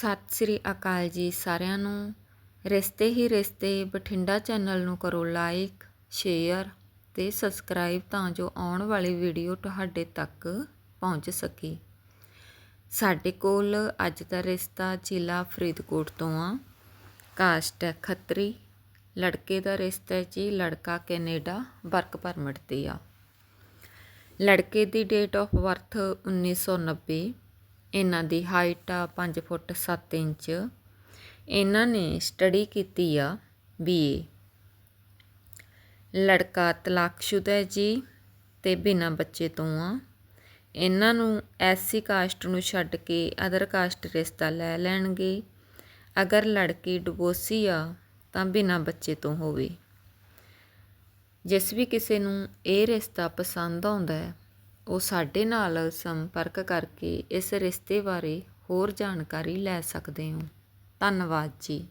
ਸਤਿ ਸ੍ਰੀ ਅਕਾਲ ਜੀ ਸਾਰਿਆਂ ਨੂੰ। ਰਿਸ਼ਤੇ ਹੀ ਰਿਸ਼ਤੇ, ਬਠਿੰਡਾ ਚੈਨਲ ਨੂੰ ਕਰੋ ਲਾਈਕ, ਸ਼ੇਅਰ ਤੇ ਸਬਸਕ੍ਰਾਈਬ ਤਾਂ ਜੋ ਆਉਣ ਵਾਲੀ ਵੀਡੀਓ ਤੁਹਾਡੇ ਤੱਕ ਪਹੁੰਚ ਸਕੇ। ਸਾਡੇ ਕੋਲ ਅੱਜ ਦਾ ਰਿਸ਼ਤਾ ਜ਼ਿਲ੍ਹਾ ਫਰੀਦਕੋਟ ਤੋਂ ਆ। ਕਾਸਟ ਹੈ ਖੱਤਰੀ। ਲੜਕੇ ਦਾ ਰਿਸ਼ਤਾ ਹੈ ਜੀ ਲੜਕਾ ਕੈਨੇਡਾ, ਵਰਕ ਪਰਮਿਟ ਤੇ ਆ। ਲੜਕੇ ਦੀ ਡੇਟ ਆਫ ਬਰਥ 1990 ਇਹਨਾਂ ਦੀ ਹਾਈਟ ਆ 5 ਫੁੱਟ 7 ਇੰਚ। ਇਹਨਾਂ ਨੇ ਸਟੱਡੀ ਕੀਤੀ ਆ ਬੀਏ ਲੜਕਾ ਤਲਾਕਸ਼ੁਦਾ ਹੈ ਜੀ ਤੇ ਬਿਨਾਂ ਬੱਚੇ ਤੋਂ ਆ। ਇਹਨਾਂ ਨੂੰ ਐਸਸੀ ਕਾਸਟ ਨੂੰ ਛੱਡ ਕੇ ਅਦਰ ਕਾਸਟ ਰਿਸ਼ਤਾ ਲੈ ਲੈਣਗੇ। ਅਗਰ ਲੜਕੀ ਡਿਵੋਰਸੀ ਆ, ਤਾਂ ਬਿਨਾਂ ਬੱਚੇ ਤੋਂ ਹੋਵੇ। ਜਿਸ ਵੀ ਕਿਸੇ ਨੂੰ ਇਹ ਰਿਸ਼ਤਾ ਪਸੰਦ ਆਉਂਦਾ ਹੈ ਉਹ ਸਾਡੇ ਨਾਲ ਸੰਪਰਕ ਕਰਕੇ ਇਸ ਰਿਸ਼ਤੇ ਬਾਰੇ ਹੋਰ ਜਾਣਕਾਰੀ ਲੈ ਸਕਦੇ ਹੋ। ਧੰਨਵਾਦ ਜੀ।